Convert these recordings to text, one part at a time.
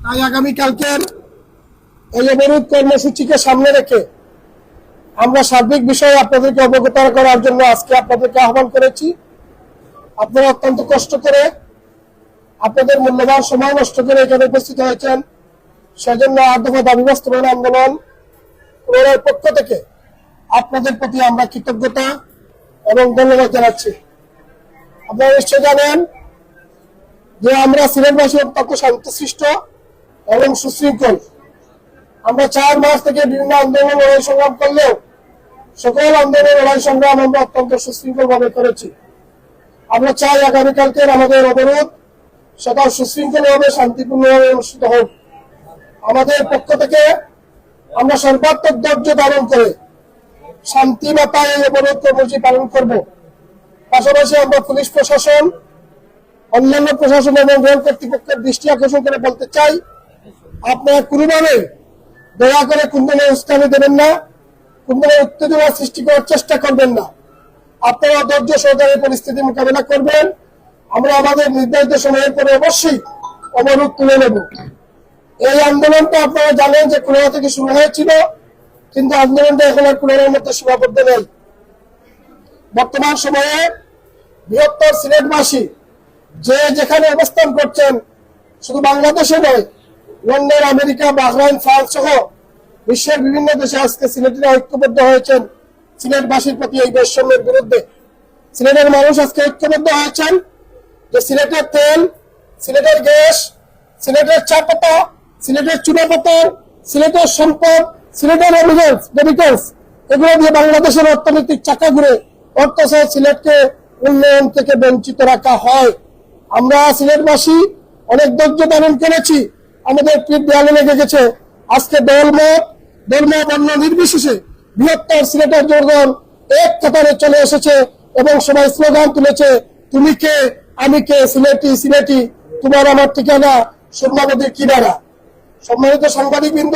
তাই আগামীকালকের এই অবরোধ কর্মসূচিকে সামনে রেখে আমরা সার্বিক বিষয়ে আপনাদেরকে অবগত করার জন্য আজকে আপনাদেরকে আহ্বান করেছি। আপনারা অত্যন্ত কষ্ট করে আপনাদের মূল্যবান সময় নষ্ট করে এখানে উপস্থিত হয়েছেন। সেজন্য আট দফা দাবি বাস্তবায়ন আন্দোলন পক্ষ থেকে আপনাদের প্রতি আমরা কৃতজ্ঞতা এবং ধন্যবাদ জানাচ্ছি। আপনারা নিশ্চয় জানেন যে আমরা সিলেটবাসী অত্যন্ত শান্তিসৃষ্ট এবং সুশৃঙ্খল। আমরা চার মাস থেকে বিভিন্ন আন্দোলন লড়াই সংগ্রাম করলেও সকল আন্দোলন লড়াই সংগ্রাম আমরা অত্যন্ত সুশৃঙ্খল ভাবে করেছি। আমরা চাই আগামীকালকের আমাদের অবরোধ সেটা সুশৃঙ্খল ভাবে শান্তিপূর্ণভাবে অনুষ্ঠিত হোক। আমাদের পক্ষ থেকে আমরা সর্বাত্মক ধৈর্য ধারণ করে শান্তি মাতায় এই অবরোধ কর্মসূচি পালন করব। পাশাপাশি আমরা পুলিশ প্রশাসন, অন্যান্য প্রশাসন এবং রেল কর্তৃপক্ষের দৃষ্টি আকর্ষণ করে বলতে চাই আপনারা কোনোভাবে দয়া করে কোন ধরনের উস্কানি দেবেন না কোন ধরনের উত্তেজনা সৃষ্টি করার চেষ্টা করবেন না। আপনারা ধৈর্য সহকারে পরিস্থিতি মোকাবেলা করবেন। আমরা আমাদের নির্ধারিত সময়ের পরে অবশ্যই অবরোধ তুলে নেব। এই আন্দোলনটা আপনারা জানেন যে খুলনা থেকে শুরু হয়েছিল, কিন্তু আন্দোলনটা এখন আর খুলনার মধ্যে সীমাবদ্ধ নেই। বর্তমান সময়ে বৃহত্তর সিলেটবাসী যে যেখানে অবস্থান করছেন, শুধু বাংলাদেশে নয় লন্ডন, আমেরিকা, বাহরাইন ফ্রান্স সহ বিশ্বের বিভিন্ন দেশে আজকে সিলেটের ঐক্যবদ্ধ হয়েছেন সিলেটবাসীর প্রতি এই বৈষম্যের বিরুদ্ধে। সিলেটের মানুষ আজকে ঐক্যবদ্ধ হয়েছেন যে সিলেটের তেল সিলেটের গ্যাস সিলেটের চা পাতা সিলেটের চুনা পাথর সিলেটের সম্পদ সিলেটের এভিডেন্স ডেবিটেন্স এগুলো দিয়ে বাংলাদেশের অর্থনৈতিক চাকা ঘুরে অর্থ সিলেটকে উন্নয়ন থেকে বঞ্চিত রাখা হয়। আমরা সিলেটবাসী অনেক ধৈর্য ধারণ করেছি। আমাদের পিঠ দেয়ালে লেগে গেছে। আজকে দলমত ধর্ম বর্ণ নির্বিশেষে বৃহত্তর সিলেটের জনগণ এক কাতারে চলে এসেছে এবং সবাই স্লোগান তুলেছে, তুমি কে? আমি কে? সিলেটি সিলেটি। তোমার আমার ঠিকানা সোমনাবাদীর কিনারা। সম্মানিত সাংবাদিকবৃন্দ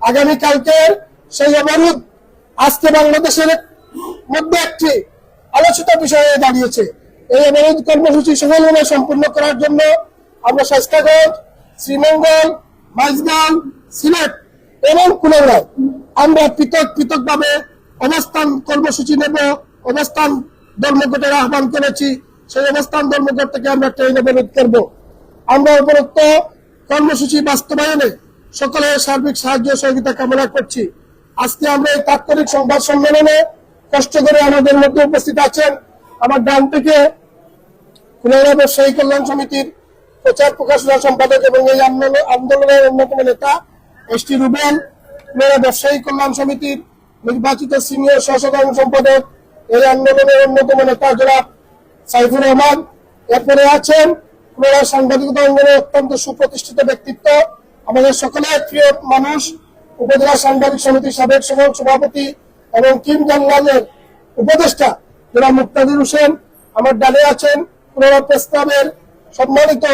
আগামীকালকে সেই অবরোধ আজকে বাংলাদেশের মধ্যে একটি আলোচিত বিষয় দাঁড়িয়েছে। এই অবরোধ কর্মসূচি সফলভাবে সম্পূর্ণ করার জন্য আমরা স্বাস্থ্যগঞ্জ শ্রীমঙ্গল, মাইজগাঁও, সিলেট এবং কুলাউড়ায় আমরা পৃথক পৃথক ভাবে অবস্থান কর্মসূচি নেব, অবস্থান ধর্মঘটের আহ্বান করেছি, সেই অবস্থান ধর্মঘট থেকে আমরা ট্রেন অবরোধ করব। আমরা উপরোক্ত কর্মসূচি বাস্তবায়নে সকলের সার্বিক সাহায্য সহযোগিতা কামনা করছি। আজকে আমরা এই তাৎক্ষণিক সংবাদ সম্মেলনে কষ্ট করে আমাদের মধ্যে উপস্থিত আছেন আমার ডান থেকে খুলনা ব্যবসায়ী কল্যাণ সমিতির প্রচার প্রকাশনা সম্পাদক এবং এই আন্দোলন- আন্দোলনের অন্যতম নেতা এস টি রুবেল খুলনা ব্যবসায়ী কল্যাণ সমিতির নির্বাচিত সিনিয়র সহসাধারণ সম্পাদক। এই আন্দোলনের অন্যতম নেতা জনাব সাইফুর রহমান। এরপরে আছেন খুলনা সাংবাদিকতা অঙ্গনে অত্যন্ত সুপ্রতিষ্ঠিত ব্যক্তিত্ব। আমাদের সকলের প্রিয় মানুষ, উপজেলা সাংবাদিক সমিতির সাবেক সভাপতি এবং কিম জানলালের উপদেষ্টা জনাব মুক্তাদির হোসেন। আমার ডানে আছেন খুলনা প্রেস ক্লাবের সম্মানিত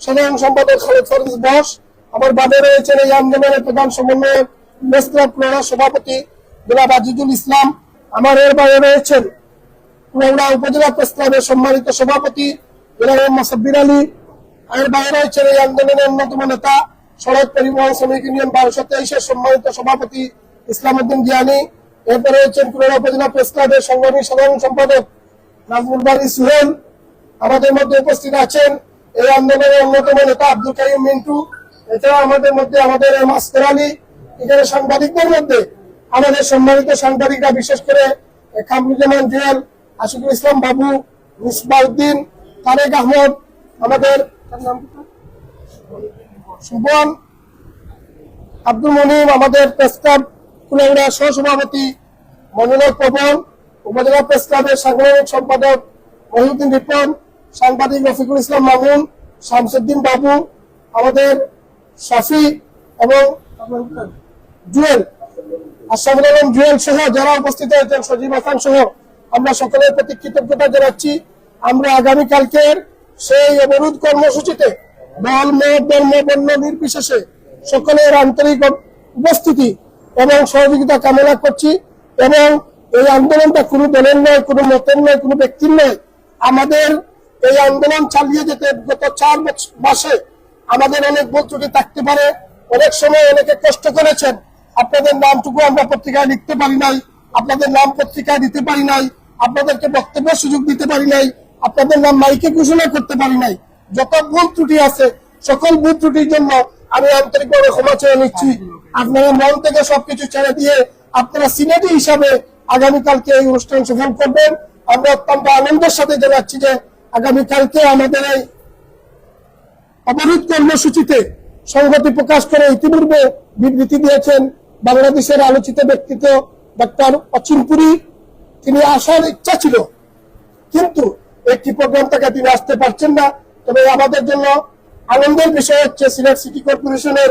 সাধারণ সম্পাদক খালেদ ফরিদ বস আমার বাদে রয়েছেন এই আন্দোলনের প্রধান সমন্বয়ক প্রেস ক্লাব সভাপতি জনাব আজিজুল ইসলাম। আমার এর বাইরে রয়েছেন কুড়াউড়া উপজেলা প্রস্তাবের সম্মানিত সভাপতি জনাব মোহাম্মদ সাব্বির আলী। এর বাইরে রয়েছেন এই আন্দোলনের অন্যতম নেতা সড়ক পরিবহন শ্রমিক ইউনিয়ন বারোশো তেইশের সম্মানিত সভাপতি ইসলাম উদ্দিন জিয়ানি। এরপরে রয়েছেন কুড়াউড়া উপজেলা প্রেস ক্লাবের সংগ্রামী সাধারণ সম্পাদক নাজমুল বাড়ি সুহেল। আমাদের মধ্যে উপস্থিত আছেন এই আন্দোলনের অন্যতম নেতা আব্দুল কাইম মিন্টু এছাড়াও আমাদের মধ্যে, আমাদের এম আসফর আলী, এখানে সাংবাদিকদের মধ্যে আমাদের সম্মানিত সাংবাদিকরা, বিশেষ করে কামরুজ্জামান জুয়েল আশিকুল ইসলাম বাবু মিসবাউদ্দিন তারেক আহমদ, আমাদের সুবন, আব্দুল মনিম, আমাদের প্রেস ক্লাব কুলাউড়া সহসভাপতি মনোনয় পবন উপজেলা প্রেস ক্লাবের সাংগঠনিক সম্পাদক মহিউদ্দিন রিপন সাংবাদিক রফিকুল ইসলাম মামুন, শামসুদ্দিন বাবু, আমাদের শাফি এবং জুয়েল, আশরাফুল আলম, জুয়েল সহ যারা উপস্থিত হয়েছেন, সজীব হাসান সহ, আমরা সকলের প্রতি কৃতজ্ঞতা জানাচ্ছি। আমরা আগামীকালকের সেই অবরোধ কর্মসূচিতে দল মত ধর্ম বর্ণ নির্বিশেষে সকলের আন্তরিক উপস্থিতি এবং সহযোগিতা কামনা করছি এবং এই আন্দোলনটা কোনো দলের নয়, কোনো মতের নয়, কোনো ব্যক্তির নয়, আমাদের এই আন্দোলন চালিয়ে যেতে গত চার মাসে আমাদের অনেক ভুল ত্রুটি থাকতে পারে। অনেক সময় অনেকে কষ্ট করেছেন। আপনাদের নামটুকু আমরা পত্রিকায় লিখতে পারি নাই। আপনাদের নাম পত্রিকায় দিতে পারি নাই। আপনাদেরকে বক্তব্যের সুযোগ দিতে পারি নাই। আপনাদের নাম মাইকে ঘোষণা করতে পারি নাই। যত ভুল ত্রুটি আছে, সকল ভুল ত্রুটির জন্য আমি আন্তরিকভাবে ক্ষমা চেয়ে নিচ্ছি। আপনারা মন থেকে সবকিছু ছেড়ে দিয়ে আপনারা সিনেটি হিসাবে আগামীকালকে এই অনুষ্ঠান সফল করবেন। আমরা অত্যন্ত আনন্দের সাথে জানাচ্ছি যে আগামীকালকে আমাদের এই অবরোধ কর্মসূচিতে সংহতি প্রকাশ করে ইতিপূর্বে বিবৃতি দিয়েছেন বাংলাদেশের আলোচিত ব্যক্তিত্ব ডক্টর অচিনপুরি তিনি আসার ইচ্ছা ছিল, কিন্তু একটি প্রোগ্রাম থেকে তিনি আসতে পারছেন না। তবে আমাদের জন্য আনন্দের বিষয় হচ্ছে সিলেট সিটি কর্পোরেশনের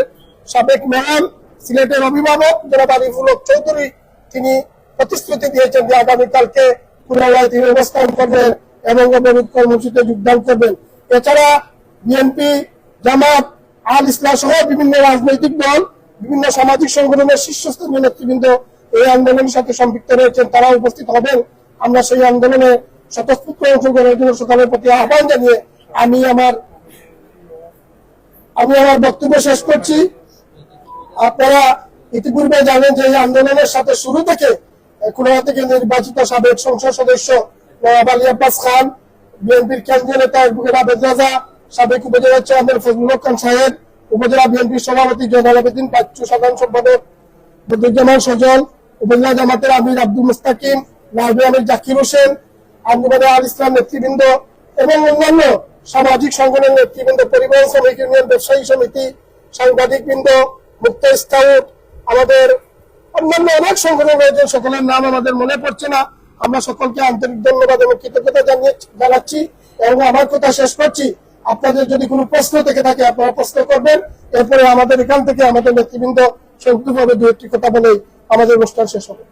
সাবেক মেয়র, সিলেটের অভিভাবক জনাব আরিফুল চৌধুরী। তিনি প্রতিশ্রুতি দিয়েছেন যে আগামীকালকে পুনরায় তিনি অবস্থান করবেন এবং অবরোধ কর্মসূচিতে যোগদান করবেন। এছাড়া বিএনপি জামাত, আল ইসলাম সহ বিভিন্ন রাজনৈতিক দল, বিভিন্ন সামাজিক সংগঠনের শীর্ষস্থানীয় নেতৃবৃন্দ এই আন্দোলনের সাথে সম্পৃক্ত রয়েছেন তারা উপস্থিত হবেন। আমরা সেই আন্দোলনে স্বতঃস্ফূর্ত অংশগ্রহণের জন্য সকলের প্রতি আহ্বান জানিয়ে আমি আমার আমি আমার বক্তব্য শেষ করছি। আপনারা ইতিপূর্বে জানেন যে এই আন্দোলনের সাথে শুরু থেকে খুলনা থেকে নির্বাচিত সাবেক সংসদ সদস্য নবাব আলী আব্বাস খান বিএনপির কেন্দ্রীয় নেতা সাবেক উপজেলা চেয়ারম্যান ফজলুল খান সাহেব উপজেলা বিএনপির সভাপতি জয়নাল আবেদিন সাধারণ সম্পাদক বদরুজ্জামান সজল উপজেলা জামাতের আমির আব্দুল মুস্তাকিম নাইবি আমির জাকির হোসেন আন্দোলনে আল ইসলাম নেতৃবৃন্দ এবং অন্যান্য সামাজিক সংগঠনের নেতৃবৃন্দ, পরিবহন শ্রমিক ইউনিয়ন, ব্যবসায়ী সমিতি সাংবাদিক বৃন্দ মুক্ত স্কাউট, আমাদের অন্যান্য অনেক সংগঠন রয়েছে, সকলের নাম আমাদের মনে পড়ছে না। আমরা সকলকে আন্তরিক ধন্যবাদ এবং কৃতজ্ঞতা জানাচ্ছি এবং আমার কথা শেষ করছি। আপনাদের যদি কোনো প্রশ্ন থেকে থাকে, আপনারা প্রশ্ন করবেন। এরপরে আমাদের এখান থেকে আমাদের নেতৃবৃন্দ সংক্ষিপ্তভাবে দু একটি কথা বলেই আমাদের অনুষ্ঠান শেষ হবে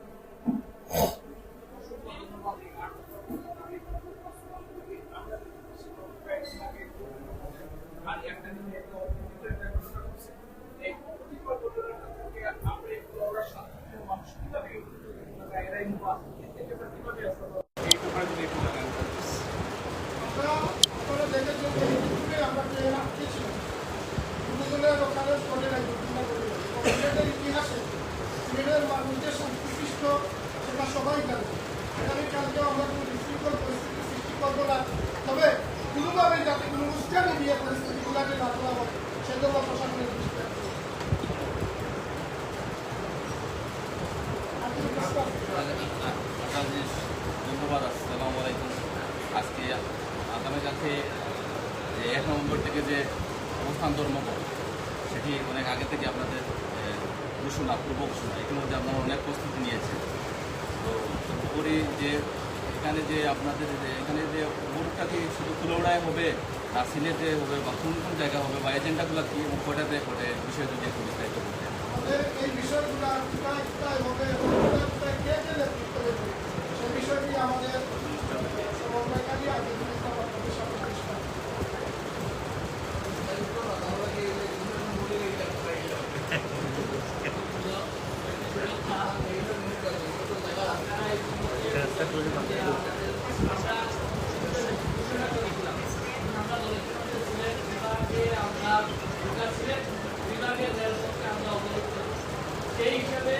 তবে কোনোভাবে যাতে কোনো উস্কানি দিয়ে পরিস্থিতিগুলোকে না তোলা হয় সেজন্য প্রশাসনের দৃষ্টি রাখতে হবে। আকাশ ধন্যবাদ আসসালামু আলাইকুম আজকে আগামীকালকে যে এক নভেম্বর থেকে যে অবস্থান ধর্মঘট সেটি অনেক আগে থেকে আপনাদের ঘোষণা পূর্ব ঘোষণা ইতিমধ্যে আপনারা অনেক প্রস্তুতি নিয়েছেন। তো সর্বোপরি যে এখানে যে আপনাদের, যে এখানে যে ভোটটা কি শুধু কুলোড়ায় হবে, না সিলেটে হবে, বা কোন কোন জায়গা হবে, বা এজেন্ডাগুলো কি, এবং কয়টাতে ঘটে বিষয় যদি একটু বিস্তারিত বলতেন আমাদের এই বিষয়গুলো কোথায় কোথায় হবে, কোথায় কোথায় কে কে নেতৃত্ব দেবে সেই বিষয়টি আমাদের সমন্বয়কারী আগে আপনাদের সামনে পেশ করা। সেই হিসাবে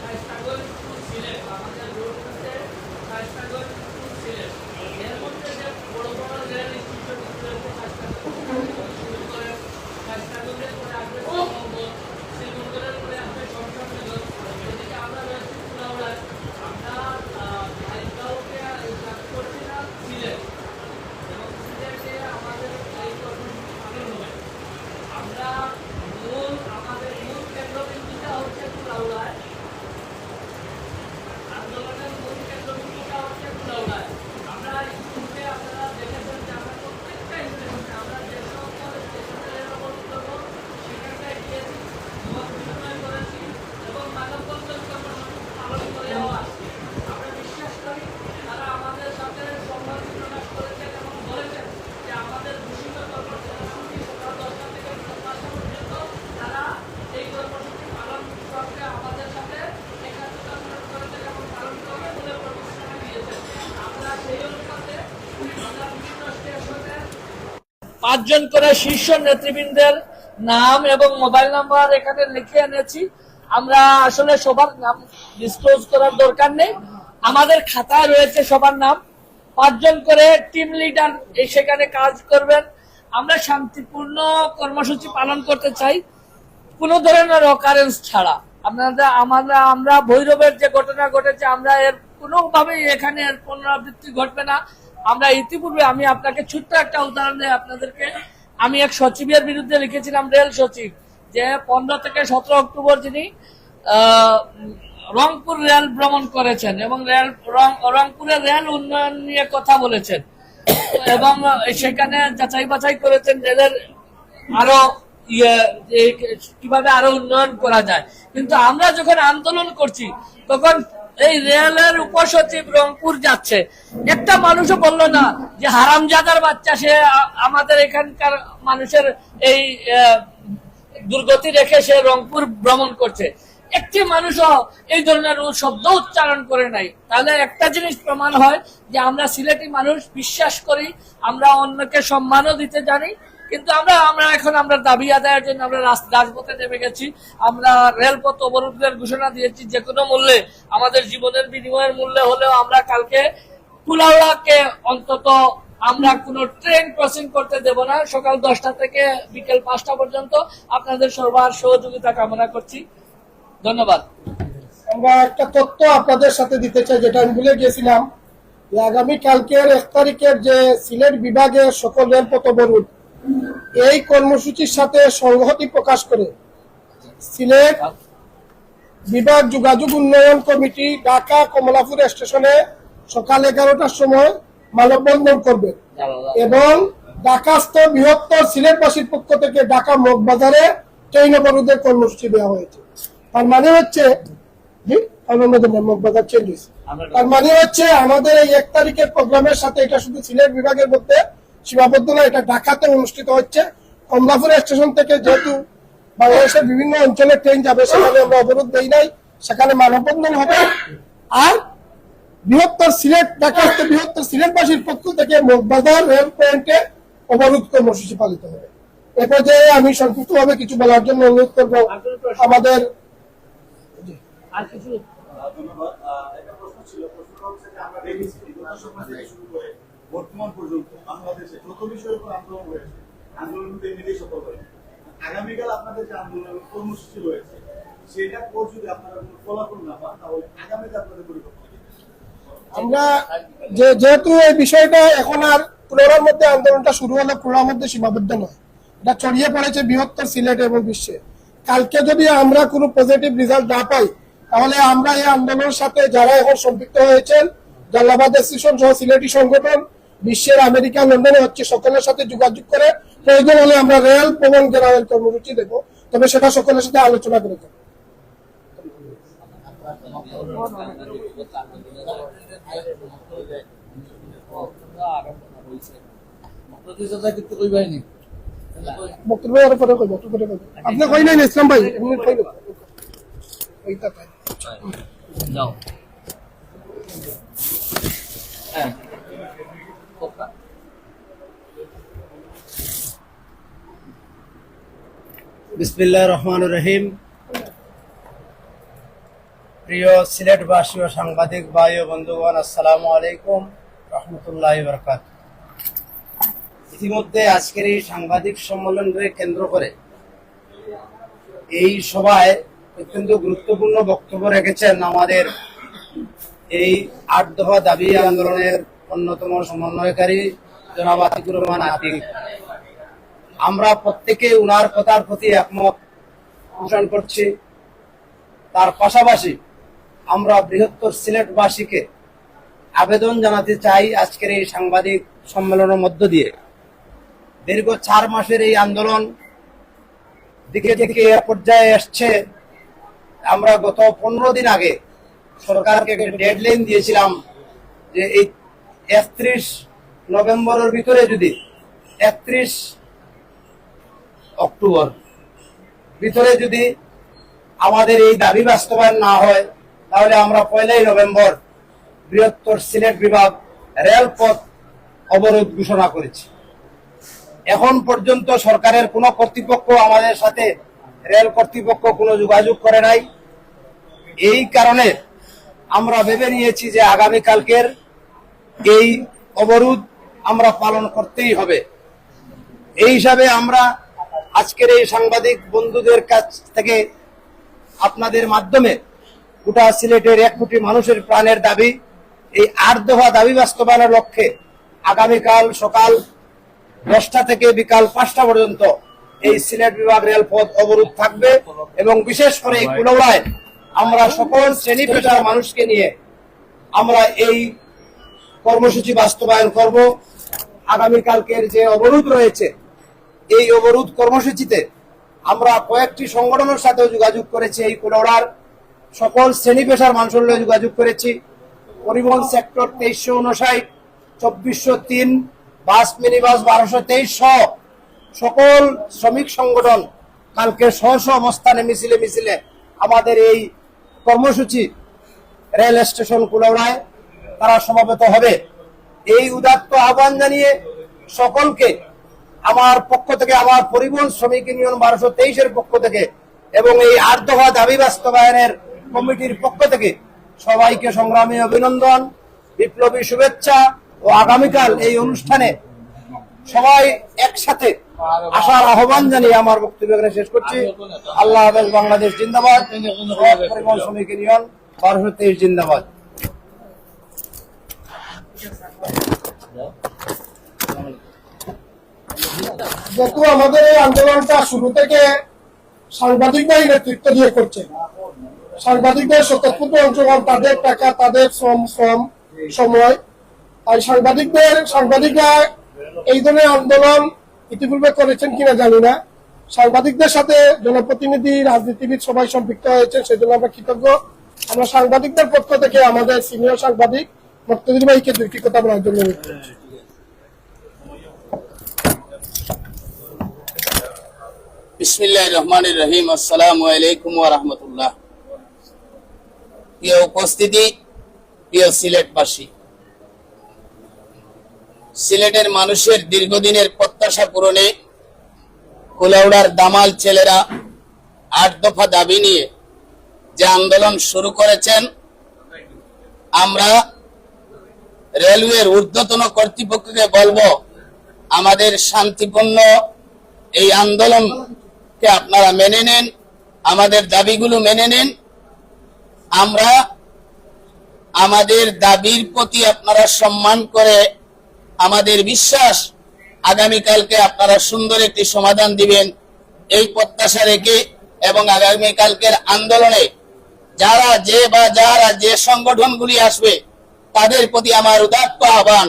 স্বাস্থ্যগর স্কুল ছিলেন আমাদের রোড হচ্ছে স্বাস্থ্যগর স্কুল ছিলেন এর মধ্যে যে বড় বড় যে ইনস্টিটিউট শুরু করে স্বাস্থ্যগরের পরে আসবে শ্রীমঙ্গল শ্রীমঙ্গলের পরে আসবে সংসদনগর এদিকে আমরা রয়েছি কুলাউড়ায় আমরা আইনগাঁওকে কাজ করছি না সিলেট এবং সিলেটে আমাদের এই কর্মসূচি পালন হবে আমরা মূল আমাদের মূল কেন্দ্রবিন্দুটা হচ্ছে কুলাউড়ায় আন্দোলনের মূল কেন্দ্রবিন্দুটা হচ্ছে কুলাউড়ায় আমরা ইতিমধ্যে আপনারা দেখেছেন যে আমরা প্রত্যেকটা ইউনিটে আমরা যে সকল স্টেশনে অবস্থিত সেখানটায় গিয়েছি মত বিনিময় করেছি এবং মানববন্ধন কর্মসূচি পালন করেও আসছি আমরা বিশ্বাস করি তারা আমাদের সাথে সম্মতি প্রকাশ করেছেন এবং বলেছেন যে আমাদের ঘোষিত কর্মসূচি সকাল দশটা থেকে দশটা পর্যন্ত তারা এই কর্মসূচি পালন করতে আমাদের সাথে একাত্মতা প্রকাশ করেছেন এবং পালন করবে বলে প্রতিশ্রুতি দিয়েছেন আমরা সেই অনুপাতে আমরা বিভিন্ন স্টেশনে পাঁচজন করে শীর্ষ নেতৃবৃন্দের নাম এবং মোবাইল নাম্বার এখানে লিখে এনেছি। আমরা আসলে সবার নাম ডিসক্লোজ করার দরকার নেই। আমাদের খাতায় রয়েছে সবার নাম। পাঁচজন করে টিম লিডার সেখানে কাজ করবেন। আমরা শান্তিপূর্ণ কর্মসূচি পালন করতে চাই। কোনো ধরনের অকারেন্স ছাড়া। আপনারা, আমরা আমরা ভৈরবের যে ঘটনা ঘটেছে, আমরা এর কোনোভাবেই এখানে এর পুনরাবৃত্তি ঘটবে না। আমরা ইতিপূর্বে আমি আপনাকে ছোট্ট একটা উদাহরণ দিই আপনাদেরকে। আমি এক সচিবের বিরুদ্ধে লিখেছিলাম রেল সচিব যে পনেরো থেকে সতেরো অক্টোবর যিনি রংপুর রেল ভ্রমণ করেছেন এবং রেল রংপুরের রেল উন্নয়ন নিয়ে কথা বলেছেন। এবং সেখানে যাচাই বাছাই করেছেন রেলের আরও ইয়ে কীভাবে আরও উন্নয়ন করা যায়। কিন্তু আমরা যখন আন্দোলন করছি, তখন এই রেলের উপসচিব রংপুর যাচ্ছে। একটা মানুষও বলল না যে হারামজাদার বাচ্চা সে আমাদের এখানকার মানুষের এই দুর্গতি রেখে সে রংপুর ভ্রমণ করছে। একটি মানুষও এই ধরনের শব্দ উচ্চারণ করে নাই। তাহলে একটা জিনিস প্রমাণ হয় যে আমরা সিলেটি মানুষ, বিশ্বাস করি, আমরা অন্যকে সম্মানও দিতে জানি কিন্তু আমরা আমরা এখন আমরা দাবি আদায়ের জন্য আমরা রাজপথে নেমে গেছি। আমরা রেলপথ অবরোধের ঘোষণা দিয়েছি যে কোনো মূল্যে। আমাদের জীবনের বিনিময়ের মূল্যে হলেও আমরা কালকে কুলাউড়াকে অন্তত আমরা কোনো ট্রেন ক্রসিং করতে দেব না। সকাল দশটা থেকে বিকেল পাঁচটা পর্যন্ত আপনাদের সবার সহযোগিতা কামনা করছি। ধন্যবাদ। আমরা একটা তথ্য আপনাদের সাথে দিতে চাই, যেটা আমি ভুলে গেছিলাম যে আগামী কালকের এক তারিখের যে সিলেট বিভাগের সকল রেলপথ অবরোধ এই কর্মসূচির সাথে সংহতি প্রকাশ করে সিলেট বিভাগ যোগাযোগ উন্নয়ন কমিটি ঢাকা কমলাপুর স্টেশনে সকাল এগারোটার সময় মানববন্ধন করবে এবং ঢাকাস্থ বৃহত্তর সিলেটবাসীর পক্ষ থেকে ঢাকা মগবাজারে ট্রেন অবরোধের কর্মসূচি দেওয়া হয়েছে। তার মানে হচ্ছে তার মানে হচ্ছে আমাদের এই এক তারিখের প্রোগ্রামের সাথে এটা শুধু সিলেট বিভাগের মধ্যে সীমাবদ্ধ না এটা ঢাকাতে অনুষ্ঠিত হচ্ছে। কমলাপুর স্টেশন থেকে যেহেতু বাংলাদেশের বিভিন্ন অঞ্চলে ট্রেন যাবে সেখানে আমরা অবরোধ দেই নাই। সেখানে মানববন্ধন হবে। আর বৃহত্তর সিলেট ঢাকাস্থ বৃহত্তর সিলেটবাসীর পক্ষ থেকে মগবাজার রেল পয়েন্টে অবরোধ কর্মসূচি পালিত হবে। এ পর্যায়ে আমি সংক্ষিপ্তভাবে কিছু বলার জন্য অনুরোধ করব আমাদের আর কিছু ধন্যবাদ একটা প্রশ্ন ছিল প্রশ্নটা হচ্ছে যে আমরা বর্তমান পর্যন্ত বাংলাদেশে যত বিষয়ের উপর আন্দোলন হয়েছে আন্দোলন কিন্তু এমনিতেই সফল হয়েছে আগামীকাল আপনাদের যে আন্দোলন কর্মসূচি রয়েছে সেটার পর যদি আপনারা কোনো ফলাফল না পান, তাহলে আগামীতে আপনাদের কি? আমরা যে যেহেতু এই বিষয়টা এখন আর পুনরার মধ্যে আন্দোলনটা শুরু হলো পুনরার মধ্যে সীমাবদ্ধ নয়। এটা ছড়িয়ে পড়েছে বৃহত্তর সিলেট এবং বিশ্বে। কালকে যদি আমরা কোনো পজিটিভ রেজাল্ট না পাই, তাহলে আমরা এই আন্দোলনের সাথে যারা এখন সম্পৃক্ত হয়েছেন জালাবাদ স্টেশন সহ সিলেটি সংগঠন বিশ্বের আমেরিকা, লন্ডনে হচ্ছে, সকলের সাথে যোগাযোগ করে প্রয়োজন হলে আমরা রেল প্রবন জেনারেল কর্মসূচি দেব। তবে সেটা সকলের সাথে আলোচনা করে দেবো আপনি ইসলাম ভাই? যাও। হ্যাঁ। বিসমিল্লাহ রহমান রহিম। প্রিয় সিলেটবাসী ও সাংবাদিক ভাই ও বন্ধুগণ, আসসালামু আলাইকুম রহমতুল্লাহ বরকাত ইতিমধ্যে আজকের এই সাংবাদিক সম্মেলনকে কেন্দ্র করে এই সভায় অত্যন্ত গুরুত্বপূর্ণ বক্তব্য রেখেছেন আমাদের এই আট দফা দাবি আন্দোলনের অন্যতম সমন্বয়কারী জনাব আতিকুর রহমান আতিক। আমরা প্রত্যেকে উনার কথার প্রতি একমত। পোষণ করছি। তার পাশাপাশি আমরা বৃহত্তর সিলেটবাসীকে আবেদন জানাতে চাই আজকের এই সাংবাদিক সম্মেলনের মধ্য দিয়ে। দীর্ঘ চার মাসের এই আন্দোলন দিকে থেকে এ পর্যায়ে এসছে। আমরা গত পনেরো দিন আগে সরকারকে ডেডলাইন দিয়েছিলাম যে এই একত্রিশ নভেম্বরের ভিতরে যদি একত্রিশ অক্টোবর। ভিতরে যদি আমাদের এই দাবি বাস্তবায়ন না হয়, তাহলে আমরা পয়লাই নভেম্বর বৃহত্তর সিলেট বিভাগ রেলপথ অবরোধ ঘোষণা করেছি। এখন পর্যন্ত সরকারের কোনো কর্তৃপক্ষ আমাদের সাথে রেল কর্তৃপক্ষ কোনো যোগাযোগ করে নাই। এই কারণে আমরা ভেবে নিয়েছি যে আগামীকালকের এই অবরোধ আমরা পালন করতেই হবে। এই হিসাবে আমরা আজকের এই সাংবাদিক বন্ধুদের কাছ থেকে আপনাদের মাধ্যমে গোটা সিলেটের এক কোটি মানুষের প্রাণের দাবি, এই আট দফা দাবি বাস্তবায়নের লক্ষ্যে আগামীকাল সকাল দশটা থেকে বিকাল পাঁচটা পর্যন্ত এই সিলেট বিভাগ রেলপথ অবরোধ থাকবে এবং বিশেষ করে এই কুলৌড়ায় আমরা সকল শ্রেণি পেশার মানুষকে নিয়ে আমরা এই কর্মসূচি বাস্তবায়ন করব। আগামীকালকের যে অবরোধ রয়েছে এই অবরোধ কর্মসূচিতে আমরা কয়েকটি সংগঠনের সাথে যোগাযোগ করেছি, এই কুলৌড়ার সকল শ্রেণি পেশার মানুষের যোগাযোগ করেছি। পরিবহন সেক্টর তেইশশো উনষাট চব্বিশশো তিন, বাস মিনি বাস বারোশো তেইশ সকল শ্রমিক সংগঠন কালকে স্ব অবস্থানে মিছিলে মিছিলে আমাদের এই কর্মসূচি রেল স্টেশন কুলাউড়ায় তারা সমাবেত হবে। এই উদাত্ত আহ্বান জানিয়ে সকলকে আমার পক্ষ থেকে, আমার পরিবহন শ্রমিক ইউনিয়ন বারোশো তেইশের পক্ষ থেকে এবং এই আট দাবি বাস্তবায়নের কমিটির পক্ষ থেকে সবাইকে সংগ্রামী অভিনন্দন, বিপ্লবী শুভেচ্ছা ও আগামীকাল এই অনুষ্ঠানে সবাই একসাথে আসার আহ্বান জানিয়ে আমার বক্তব্য এখানে শেষ করছি। আল্লাহ হাফেজ, বাংলাদেশ জিন্দাবাদ। পরিবহন শ্রমিক ইউনিয়ন বারোশো তেইশ জিন্দাবাদ। যেহেতু আমাদের এই আন্দোলনটা শুরু থেকে সাংবাদিকরাই নেতৃত্ব দিয়ে করছে। সাংবাদিকদের স্বতঃস্ফূর্ত অংশগ্রহণ, তাদের টাকা, তাদের শ্রম শ্রম, সময়। আর সাংবাদিকদের, সাংবাদিকরা এই ধরনের আন্দোলন ইতিপূর্বে করেছেন কিনা জানি না। সাংবাদিকদের সাথে জনপ্রতিনিধি, রাজনীতিবিদ সবাই সম্পৃক্ত হয়েছে, সেজন্য আমরা কৃতজ্ঞ। আমরা সাংবাদিকদের পক্ষ থেকে আমাদের সিনিয়র সাংবাদিক মুক্তিদিন ভাইকে দুইটি কথা বলার জন্য অনুরোধ করছি। বিসমিল্লাহ রহমান রহিম। আসসালাম আলাইকুম রহমতুল্লাহ প্রিয় উপস্থিতি, প্রিয় সিলেটবাসী, সিলেটের মানুষের দীর্ঘদিনের প্রত্যাশা পূরণে কুলাউড়ার দামাল ছেলেরা আট দফা দাবি নিয়ে যে আন্দোলন শুরু করেছেন, আমরা রেলওয়ের ঊর্ধ্বতন কর্তৃপক্ষকে বলব, আমাদের শান্তিপূর্ণ এই আন্দোলনকে আপনারা মেনে নেন, আমাদের দাবিগুলো মেনে নেন। আমরা আমাদের দাবির প্রতি আপনারা সম্মান করে আমাদের বিশ্বাস আগামীকালকে আপনারা সুন্দর একটি সমাধান দিবেন। এই প্রত্যাশা রেখে এবং আগামীকালকের আন্দোলনে যারা যে বা যারা যে সংগঠনগুলি আসবে, তাদের প্রতি আমার উদাত্ত আহ্বান,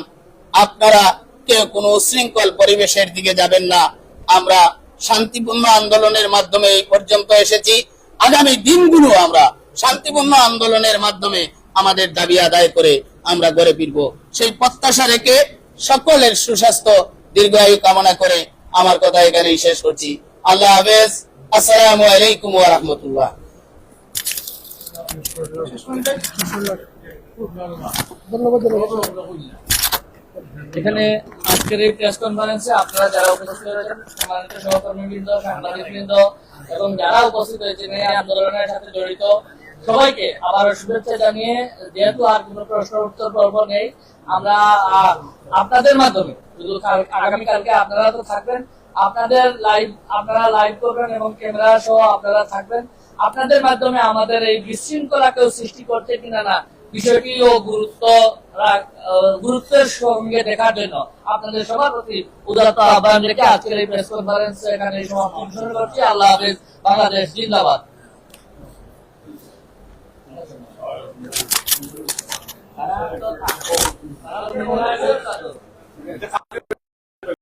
আপনারা কেউ কোনো উশৃঙ্খল পরিবেশের দিকে যাবেন না। আমরা শান্তিপূর্ণ আন্দোলনের মাধ্যমে এই পর্যন্ত এসেছি। আগামী দিনগুলো আমরা শান্তিপূর্ণ আন্দোলনের মাধ্যমে আমাদের দাবি আদায় করে আমরা গড়ে ফিরব সেই প্রত্যাশা রেখে সকলের সুস্বাস্থ্য, দীর্ঘায়ু কামনা করে আমার কথা এখানেই শেষ করছি। আল্লাহ হাফেজ। আসসালামু আলাইকুম ওয়া রাহমাতুল্লাহ। ধন্যবাদ। এখানে আজকের এই প্রেস কনফারেন্সে আপনারা যারা উপস্থিত হয়েছেন সম্মানিত সহকর্মীবৃন্দ, সাংবাদিকবৃন্দ এবং যারা উপস্থিত এই আন্দোলনের সাথে জড়িত, সবাইকে আবারও শুভেচ্ছা জানিয়ে, যেহেতু আর প্রশ্ন, উত্তর, পর্ব নেই, আমরা আপনাদের মাধ্যমে শুধু আগামীকালকে আপনারা তো থাকবেন, আপনাদের লাইভ আপনারা লাইভ করবেন এবং ক্যামেরা সহ আপনারা থাকবেন, আপনাদের মাধ্যমে আমাদের এই বিশৃঙ্খলাকেও সৃষ্টি করছে কিনা না বিষয়টিও গুরুত্ব গুরুত্বের সঙ্গে দেখার জন্য আপনাদের সবার প্রতি উদাত্ত আহ্বান রেখে আজকের এই প্রেস কনফারেন্স এখানে সমাপ্ত করছি। আল্লাহ হাফেজ। বাংলাদেশ জিন্দাবাদ। থাকো